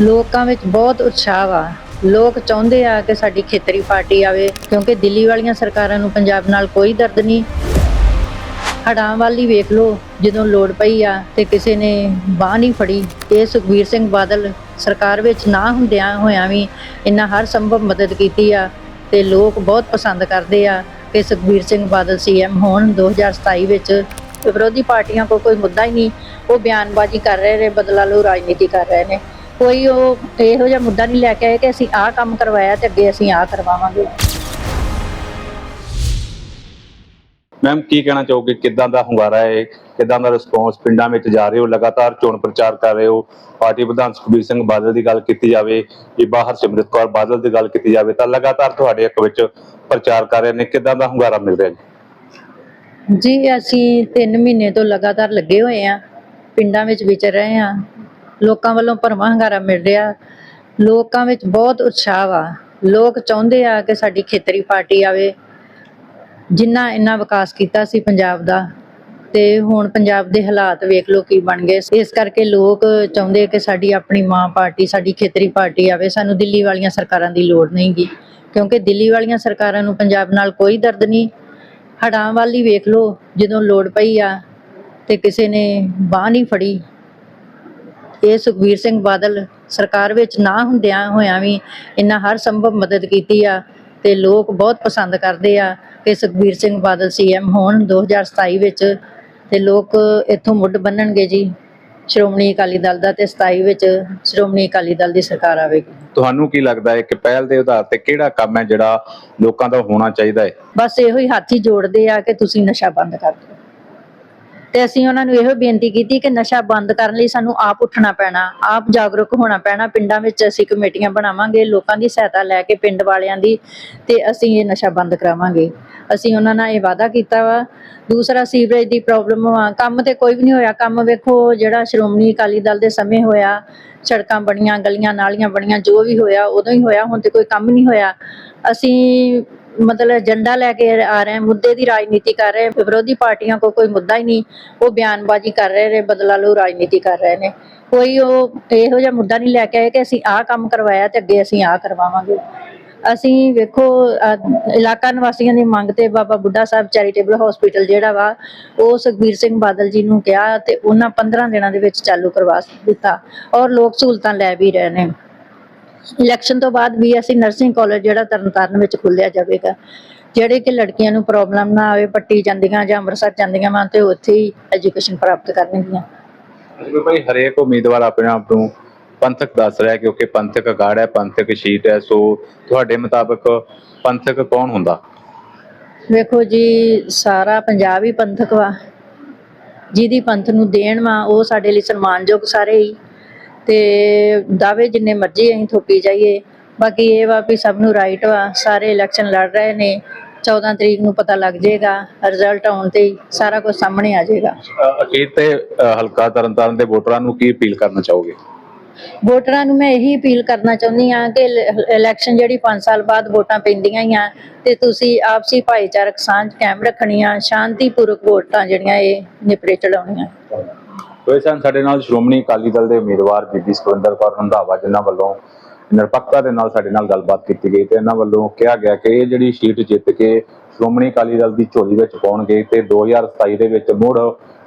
ਲੋਕਾਂ ਵਿੱਚ ਬਹੁਤ ਉਤਸ਼ਾਹ ਵਾ। ਲੋਕ ਚਾਹੁੰਦੇ ਆ ਕਿ ਸਾਡੀ ਖੇਤਰੀ ਪਾਰਟੀ ਆਵੇ, ਕਿਉਂਕਿ ਦਿੱਲੀ ਵਾਲੀਆਂ ਸਰਕਾਰਾਂ ਨੂੰ ਪੰਜਾਬ ਨਾਲ ਕੋਈ ਦਰਦ ਨਹੀਂ। ਹੜਾਂ ਵਾਲੀ ਵੇਖ ਲਓ, ਜਦੋਂ ਲੋੜ ਪਈ ਆ ਤੇ ਕਿਸੇ ਨੇ ਬਾਹ ਨਹੀਂ ਫੜੀ। ਇਹ ਸੁਖਬੀਰ ਸਿੰਘ ਬਾਦਲ ਸਰਕਾਰ ਵਿੱਚ ਨਾ ਹੁੰਦਿਆਂ ਹੋਇਆਂ ਵੀ ਇਹਨਾਂ ਹਰ ਸੰਭਵ ਮਦਦ ਕੀਤੀ ਆ ਤੇ ਲੋਕ ਬਹੁਤ ਪਸੰਦ ਕਰਦੇ ਆ ਕਿ ਸੁਖਬੀਰ ਸਿੰਘ ਬਾਦਲ ਸੀਐਮ ਹੋਣ। 2027 ਵਿੱਚ ਤੇ ਵਿਰੋਧੀ ਪਾਰਟੀਆਂ ਕੋਲ ਕੋਈ ਮੁੱਦਾ ਹੀ ਨਹੀਂ। ਉਹ ਬਿਆਨਬਾਜ਼ੀ ਕਰ ਰਹੇ ਨੇ, ਬਦਲਾ ਲਓ, ਰਾਜਨੀਤੀ ਕਰ ਰਹੇ ਨੇ। ਕੋਈ ਉਹ ਇਹੋ ਜਿਹਾ ਮੁੱਦਾ ਨਹੀਂ ਲੈ ਕੇ ਆਏ ਕਿ ਅਸੀਂ ਆਹ ਕੰਮ ਕਰਵਾਇਆ ਤੇ ਅੱਗੇ ਅਸੀਂ ਆਹ ਕਰਵਾਵਾਂਗੇ। ਮੈਮ ਕੀ ਕਹਿਣਾ ਚਾਹੋਗੇ? ਕਿੱਦਾਂ ਦਾ ਹੁੰਗਾਰਾ ਹੈ? ਕਿੱਦਾਂ ਦਾ ਰਿਸਪੌਂਸ ਪਿੰਡਾਂ ਵਿੱਚ ਜਾ ਰਹੇ ਹੋ? ਲਗਾਤਾਰ ਚੋਣ ਪ੍ਰਚਾਰ ਕਰ ਰਹੇ ਹੋ? ਪਾਰਟੀ ਪ੍ਰਧਾਨ ਸੁਖਬੀਰ ਸਿੰਘ ਬਾਦਲ ਦੀ ਗੱਲ ਕੀਤੀ ਜਾਵੇ ਜੇ ਬਾਹਰ ਸਿਮਰਤ ਕੌਰ ਬਾਦਲ ਦੀ ਗੱਲ ਕੀਤੀ ਜਾਵੇ ਤਾਂ ਲਗਾਤਾਰ ਤੁਹਾਡੇ ਹੱਕ ਵਿੱਚ ਪ੍ਰਚਾਰ ਕਰ ਰਹੇ ਨੇ। ਕਿੱਦਾਂ ਦਾ ਹੁੰਗਾਰਾ ਮਿਲ ਰਿਹਾ ਜੀ? ਜੀ ਅਸੀਂ 3 ਮਹੀਨੇ ਤੋਂ ਲਗਾਤਾਰ ਲੱਗੇ ਹੋਏ ਆ ਪਿੰਡਾਂ ਵਿੱਚ ਵਿਚਰ ਰਹੇ ਆ ਲੋਕਾਂ ਵੱਲੋਂ ਭਰਵਾਂ ਹੰਗਾਰਾ ਮਿਲ ਰਿਹਾ। ਲੋਕਾਂ ਵਿੱਚ ਬਹੁਤ ਉਤਸ਼ਾਹ ਵਾ। ਲੋਕ ਚਾਹੁੰਦੇ ਆ ਕਿ ਸਾਡੀ ਖੇਤਰੀ ਪਾਰਟੀ ਆਵੇ। ਜਿੰਨਾ ਇੰਨਾ ਵਿਕਾਸ ਕੀਤਾ ਸੀ ਪੰਜਾਬ ਦਾ, ਤੇ ਹੁਣ ਪੰਜਾਬ ਦੇ ਹਾਲਾਤ ਵੇਖ ਲਓ ਕੀ ਬਣ ਗਏ। ਇਸ ਕਰਕੇ ਲੋਕ ਚਾਹੁੰਦੇ ਕਿ ਸਾਡੀ ਆਪਣੀ ਮਾਂ ਪਾਰਟੀ, ਸਾਡੀ ਖੇਤਰੀ ਪਾਰਟੀ ਆਵੇ। ਸਾਨੂੰ ਦਿੱਲੀ ਵਾਲੀਆਂ ਸਰਕਾਰਾਂ ਦੀ ਲੋੜ ਨਹੀਂਗੀ ਕਿਉਂਕਿ ਦਿੱਲੀ ਵਾਲੀਆਂ ਸਰਕਾਰਾਂ ਨੂੰ ਪੰਜਾਬ ਨਾਲ ਕੋਈ ਦਰਦ ਨਹੀਂ। ਹੜਾਂ ਵਾਲੀ ਵੇਖ ਲਓ, ਜਦੋਂ ਲੋੜ ਪਈ ਆ ਤੇ ਕਿਸੇ ਨੇ ਬਾਹ ਨਹੀਂ ਫੜੀ। ਇਹ ਸੁਖਬੀਰ ਸਿੰਘ ਬਾਦਲ ਸਰਕਾਰ ਵਿੱਚ ਨਾ ਹੁੰਦਿਆਂ ਹੋਇਆਂ ਵੀ ਇਹਨਾਂ ਹਰ ਸੰਭਵ ਮਦਦ ਕੀਤੀ ਆ ਤੇ ਲੋਕ ਬਹੁਤ ਪਸੰਦ ਕਰਦੇ ਆ ਕਿ ਸੁਖਬੀਰ ਸਿੰਘ ਬਾਦਲ ਸੀਐਮ ਹੋਣ 2027 ਵਿੱਚ ਤੇ ਲੋਕ ਇੱਥੋਂ ਮੁੱਢ ਬੰਨਣਗੇ ਜੀ। ਸ਼੍ਰੋਮਣੀ ਅਕਾਲੀ ਦਲ ਦਾ ਤੇ 27 ਵਿੱਚ ਸ਼੍ਰੋਮਣੀ ਅਕਾਲੀ ਦਲ ਦੀ ਸਰਕਾਰ ਆਵੇਗੀ। ਤੁਹਾਨੂੰ ਕੀ ਲੱਗਦਾ ਹੈ ਕਿ ਪਹਿਲ ਦੇ ਆਧਾਰ ਤੇ ਕਿਹੜਾ ਕੰਮ ਹੈ ਜਿਹੜਾ ਲੋਕਾਂ ਦਾ ਹੋਣਾ ਚਾਹੀਦਾ ਹੈ? ਬਸ ਇਹੋ ਹੀ ਹੱਥ ਹੀ ਜੋੜਦੇ ਆ ਕਿ ਤੁਸੀਂ ਨਸ਼ਾ ਬੰਦ ਕਰ ਦਿਓ। ਤੇ ਅਸੀਂ ਉਹਨਾਂ ਨੂੰ ਇਹੋ ਬੇਨਤੀ ਕੀਤੀ ਕਿ ਨਸ਼ਾ ਬੰਦ ਕਰਨ ਲਈ ਸਾਨੂੰ ਆਪ ਉੱਠਣਾ ਪੈਣਾ, ਆਪ ਜਾਗਰੂਕ ਹੋਣਾ ਪੈਣਾ, ਪਿੰਡਾਂ ਵਿੱਚ ਅਸੀਂ ਕਮੇਟੀਆਂ ਬਣਾਵਾਂਗੇ, ਲੋਕਾਂ ਦੀ ਸਹਾਇਤਾ ਲੈ ਕੇ ਪਿੰਡ ਵਾਲਿਆਂ ਦੀ ਤੇ ਅਸੀਂ ਇਹ ਨਸ਼ਾ ਬੰਦ ਕਰਾਵਾਂਗੇ। ਅਸੀਂ ਉਹਨਾਂ ਨਾਲ ਇਹ ਵਾਅਦਾ ਕੀਤਾ ਵਾ। ਦੂਸਰਾ ਸੀਵਰੇਜ ਦੀ ਪ੍ਰੋਬਲਮ ਆ ਕੰਮ ਤੇ ਕੋਈ ਵੀ ਨਹੀਂ ਹੋਇਆ। ਕੰਮ ਵੇਖੋ, ਜਿਹੜਾ ਸ਼੍ਰੋਮਣੀ ਅਕਾਲੀ ਦਲ ਦੇ ਸਮੇਂ ਹੋਇਆ, ਸੜਕਾਂ ਬਣੀਆਂ, ਗਲੀਆਂ ਨਾਲੀਆਂ ਬਣੀਆਂ, ਜੋ ਵੀ ਹੋਇਆ, ਉਦੋਂ ਹੀ ਹੋਇਆ। ਹੁਣ ਤੇ ਕੋਈ ਕੰਮ ਨਹੀਂ ਹੋਇਆ। ਅਸੀਂ ਮਤਲਬ ਏਜੰਡਾ ਲੈ ਕੇ ਆ ਰਹੇ ਹਾਂ ਮੁੱਦੇ ਦੀ ਰਾਜਨੀਤੀ ਕਰ ਰਹੇ ਹਾਂ। ਵਿਰੋਧੀ ਪਾਰਟੀਆਂ ਕੋ ਕੋਈ ਮੁੱਦਾ ਹੀ ਨਹੀਂ, ਉਹ ਬਿਆਨਬਾਜ਼ੀ ਕਰ ਰਹੇ ਨੇ, ਬਦਲਾ ਲਓ ਰਾਜਨੀਤੀ ਕਰ ਰਹੇ ਨੇ ਕੋਈ ਉਹ ਇਹੋ ਜਿਹਾ ਮੁੱਦਾ ਨਹੀਂ ਲੈ ਕੇ ਆਏ ਕਿ ਅਸੀਂ ਆਹ ਕੰਮ ਕਰਵਾਇਆ ਤੇ ਅੱਗੇ ਅਸੀਂ ਆਹ ਕਰਵਾਵਾਂਗੇ ਅਸੀਂ ਵੇਖੋ ਇਲਾਕਾ ਨਿਵਾਸੀਆਂ ਦੀ ਮੰਗ ਤੇ ਬਾਬਾ ਬੁੱਢਾ ਸਾਹਿਬ ਚੈਰੀਟੇਬਲ ਹਸਪੀਟਲ ਜਿਹੜਾ ਵਾ, ਉਹ ਸੁਖਬੀਰ ਸਿੰਘ ਬਾਦਲ ਜੀ ਨੂੰ ਕਿਹਾ ਤੇ ਉਹਨਾਂ 15 ਦਿਨਾਂ ਦੇ ਵਿੱਚ ਚਾਲੂ ਕਰਵਾ ਦਿੱਤਾ ਔਰ ਲੋਕ ਸਹੂਲਤਾਂ ਲੈ ਵੀ ਰਹੇ ਨੇ ਇਲੈਕਸ਼ਨ ਤੋਂ ਬਾਅਦ ਵੀ ਅਸੀਂ ਨਰਸਿੰਗ ਕਾਲਜ ਜਿਹੜਾ ਤਰਨਤਾਰਨ ਵਿੱਚ ਖੁੱਲਿਆ ਜਾਵੇਗਾ। ਜਿਹੜੇ ਕਿ ਲੜਕੀਆਂ ਨੂੰ ਪ੍ਰੋਬਲਮ ਨਾ ਆਵੇ ਪੱਟੀ ਜਾਂਦੀਆਂ ਜਾਂ ਅੰਮ੍ਰਿਤਸਰ ਜਾਂਦੀਆਂ ਵਾਂ ਤੇ ਉੱਥੇ ਹੀ ਐਜੂਕੇਸ਼ਨ ਪ੍ਰਾਪਤ ਕਰਨਗੀਆਂ। ਜਿਵੇਂ ਭਾਈ ਹਰੇਕ ਉਮੀਦਵਾਰ ਆਪਣੇ ਆਪ ਨੂੰ ਪੰਥਕ ਦੱਸ ਰਿਹਾ ਕਿਉਂਕਿ ਪੰਥਕ ਅਗਾੜ ਹੈ ਪੰਥਕ ਸ਼ੀਟ ਹੈ ਸੋ ਤੁਹਾਡੇ ਮੁਤਾਬਕ ਪੰਥਕ ਕੌਣ ਹੁੰਦਾ? ਵੇਖੋ ਜੀ ਸਾਰਾ ਪੰਜਾਬ ਹੀ ਪੰਥਕ ਵਾ। ਜਿਹਦੀ ਪੰਥ ਨੂੰ ਦੇਣ ਵਾ ਉਹ ਸਾਡੇ ਲਈ ਸਨਮਾਨਯੋਗ ਸਾਰੇ ਹੀ। ਤੇ ਦਾਅਵੇ ਜਿੰਨੇ ਮਰਜ਼ੀ ਅਸੀਂ ਥੋਪੀ ਜਾਈਏ। ਬਾਕੀ ਇਹ ਵਾ ਵੀ ਸਭ ਨੂੰ ਰਾਈਟ ਵਾ ਸਾਰੇ ਇਲੈਕਸ਼ਨ ਲੜ ਰਹੇ ਨੇ 14 ਤਰੀਕ ਨੂੰ ਪਤਾ ਲੱਗ ਜਾਏਗਾ ਰਿਜ਼ਲਟ ਆਉਣ ਤੇ ਹੀ ਸਾਰਾ ਕੁਝ ਸਾਹਮਣੇ ਆ ਜਾਏਗਾ। ਅ, ਅਖੀਰ ਤੇ ਹਲਕਾ ਤਰਨਤਾਰਨ ਦੇ ਵੋਟਰਾਂ ਨੂੰ ਕੀ ਅਪੀਲ ਕਰਨਾ ਚਾਹੋਗੇ? ਵੋਟਰਾਂ ਨੂੰ ਮੈਂ ਇਹੀ ਅਪੀਲ ਕਰਨਾ ਚਾਹੁੰਦੀ ਹਾਂ ਕਿ ਇਲ- ਇਲੈਕਸ਼ਨ ਜਿਹੜੀ 5 ਸਾਲ ਬਾਅਦ ਵੋਟਾਂ ਪੈਂਦੀਆਂ ਹੀ ਆ ਤੇ ਤੁਸੀਂ ਆਪਸੀ ਭਾਈਚਾਰਕ ਸਾਂਝ ਕਾਇਮ ਰੱਖਣੀ ਆ ਸ਼ਾਂਤੀਪੂਰਵਕ ਵੋਟਾਂ ਜਿਹੜੀਆਂ ਇਹ ਨਿਪਰੇ ਚੜਾਉਣੀਆਂ ਕੋਈ ਸਨ ਸਾਡੇ ਨਾਲ ਸ਼੍ਰੋਮਣੀ ਅਕਾਲੀ ਦਲ ਦੇ ਉਮੀਦਵਾਰ ਬੀਬੀ ਸੁਖਵਿੰਦਰ ਕੌਰ ਰੰਧਾਵਾ, ਜਿਨ੍ਹਾਂ ਵੱਲੋਂ ਨਿਰਪੱਖਤਾ ਦੇ ਨਾਲ ਸਾਡੇ ਨਾਲ ਗੱਲਬਾਤ ਕੀਤੀ ਗਈ ਤੇ ਇਹਨਾਂ ਵੱਲੋਂ ਕਿਹਾ ਗਿਆ ਕਿ ਇਹ ਜਿਹੜੀ ਸੀਟ ਜਿੱਤ ਕੇ ਸ਼੍ਰੋਮਣੀ ਅਕਾਲੀ ਦਲ ਦੀ ਝੋਲੀ ਵਿੱਚ ਪਾਉਣਗੇ ਤੇ 2027 ਦੇ ਵਿੱਚ ਮੁੜ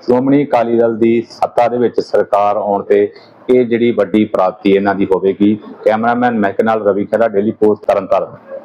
ਸ਼੍ਰੋਮਣੀ ਅਕਾਲੀ ਦਲ ਦੀ ਸੱਤਾ ਦੇ ਵਿੱਚ ਸਰਕਾਰ ਆਉਣ ਤੇ ਇਹ ਜਿਹੜੀ ਵੱਡੀ ਪ੍ਰਾਪਤੀ ਇਹਨਾਂ ਦੀ ਹੋਵੇਗੀ। ਕੈਮਰਾਮੈਨ ਮਹਿਕ ਨਾਲ ਰਵੀ ਖੇੜਾ ਡੇਲੀ ਪੋਸਟ ਤਰਨਤਾਰਨ।